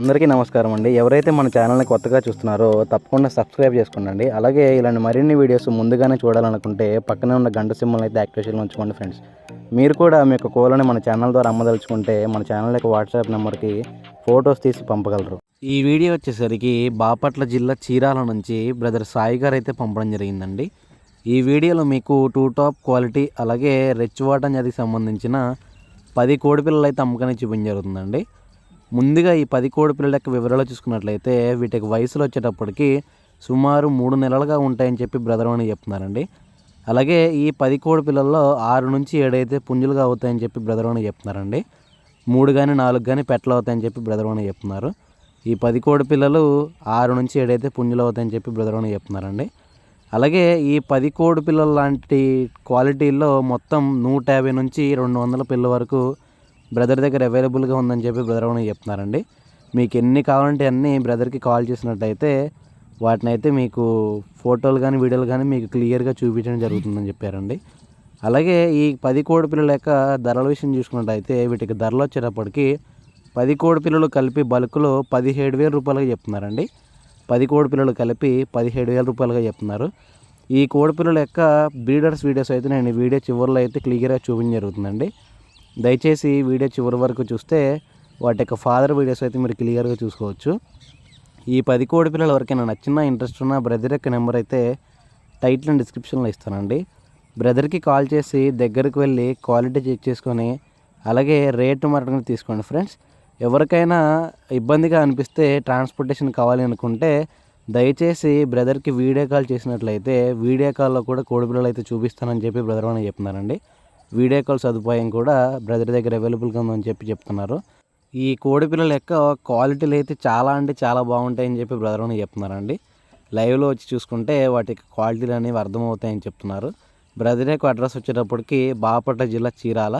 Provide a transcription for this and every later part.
అందరికీ నమస్కారం అండి. ఎవరైతే మన ఛానల్ని కొత్తగా చూస్తున్నారో తప్పకుండా సబ్స్క్రైబ్ చేసుకోండి అలాగే ఇలాంటి మరిన్ని వీడియోస్ ముందుగానే చూడాలనుకుంటే పక్కనే ఉన్న గంట సింబల్ అయితే యాక్టివేషన్లో ఉంచుకోండి ఫ్రెండ్స్. మీరు కూడా మీ యొక్క కోలని మన ఛానల్ ద్వారా అమ్మదలుచుకుంటే మన ఛానల్ యొక్క వాట్సాప్ నెంబర్కి ఫొటోస్ తీసి పంపగలరు. ఈ వీడియో వచ్చేసరికి బాపట్ల జిల్లా చీరాల నుంచి బ్రదర్ సాయి గారు అయితే పంపడం జరిగిందండి. ఈ వీడియోలో మీకు టూ టాప్ క్వాలిటీ అలాగే రెచ్ వాటన్ జాతికి సంబంధించిన పది కోడి పిల్లలు అయితే అమ్మకాన్ని చూపించడం జరుగుతుందండి. ముందుగా ఈ పది కోడి పిల్లల యొక్క వివరాలు చూసుకున్నట్లయితే వీటికి వయసులో వచ్చేటప్పటికి సుమారు మూడు నెలలుగా ఉంటాయని చెప్పి బ్రదర్ అని చెప్తున్నారండి. అలాగే ఈ పది కోడి పిల్లల్లో ఆరు నుంచి ఏడైతే పుంజులుగా అవుతాయని చెప్పి బ్రదర్ అని చెప్తున్నారండి. మూడు కానీ నాలుగు కానీ పెట్టలు అవుతాయని చెప్పి బ్రదర్ అని చెప్తున్నారు. ఈ పది కోడి పిల్లలు ఆరు నుంచి ఏడైతే పుంజులు అవుతాయని చెప్పి బ్రదర్ అని చెప్తున్నారండి. అలాగే ఈ పది కోడి పిల్లల లాంటి క్వాలిటీల్లో మొత్తం నూట యాభై నుంచి రెండు వందల పిల్లల వరకు బ్రదర్ దగ్గర అవైలబుల్గా ఉందని చెప్పి బ్రదర్ అని చెప్తున్నారండి. మీకు ఎన్ని కావాలంటే అన్ని బ్రదర్కి కాల్ చేసినట్టయితే వాటిని అయితే మీకు ఫోటోలు కానీ వీడియోలు కానీ మీకు క్లియర్గా చూపించడం జరుగుతుందని చెప్పారండి. అలాగే ఈ పది కోడి పిల్లల యొక్క ధరల విషయం చూసుకున్నట్టయితే వీటికి ధరలు వచ్చేటప్పటికి పది కోడి పిల్లలు కలిపి బల్క్లో పదిహేడు వేల రూపాయలుగా చెప్తున్నారండి. పది కోడి పిల్లలు కలిపి పదిహేడు వేల రూపాయలుగా చెప్తున్నారు. ఈ కోడి పిల్లల యొక్క బ్రీడర్స్ వీడియోస్ అయితే నేను వీడియో చివరిలో అయితే క్లియర్గా చూపించడం జరుగుతుందండి. దయచేసి వీడియో చివరి వరకు చూస్తే వాటి యొక్క ఫాదర్ వీడియోస్ అయితే మీరు క్లియర్గా చూసుకోవచ్చు. ఈ పది కోడి పిల్లల ఎవరికైనా నచ్చిన ఇంట్రెస్ట్ ఉన్న బ్రదర్ యొక్క నెంబర్ అయితే టైటిల్ అండ్ డిస్క్రిప్షన్లో ఇస్తానండి. బ్రదర్కి కాల్ చేసి దగ్గరికి వెళ్ళి క్వాలిటీ చెక్ చేసుకొని అలాగే రేటు మరొకటి తీసుకోండి ఫ్రెండ్స్. ఎవరికైనా ఇబ్బందిగా అనిపిస్తే ట్రాన్స్పోర్టేషన్ కావాలి అనుకుంటే దయచేసి బ్రదర్కి వీడియో కాల్ చేసినట్లయితే వీడియో కాల్లో కూడా కోడి పిల్లలు అయితే చూపిస్తానని చెప్పి బ్రదర్ అని చెప్తున్నారండి. వీడియో కాల్ సదుపాయం కూడా బ్రదర్ దగ్గర అవైలబుల్గా ఉందని చెప్పి చెప్తున్నారు. ఈ కోడి పిల్లల యొక్క క్వాలిటీలు అయితే చాలా అంటే చాలా బాగుంటాయని చెప్పి బ్రదర్ అని చెప్తున్నారండి. లైవ్లో వచ్చి చూసుకుంటే వాటి క్వాలిటీలు అనేవి అర్థమవుతాయని చెప్తున్నారు. బ్రదర్ యొక్క అడ్రస్ వచ్చేటప్పటికి బాపట్ల జిల్లా చీరాల.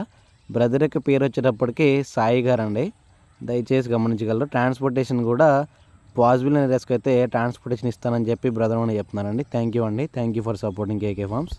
బ్రదర్ యొక్క పేరు వచ్చేటప్పటికి సాయి గారు అండి దయచేసి గమనించగలరు. ట్రాన్స్పోర్టేషన్ కూడా పాజిబుల్ అనే రిస్క్ అయితే ట్రాన్స్పోర్టేషన్ ఇస్తానని చెప్పి బ్రదర్ అని చెప్తున్నారండి. థ్యాంక్ యూ అండి. Thank you for supporting KK farms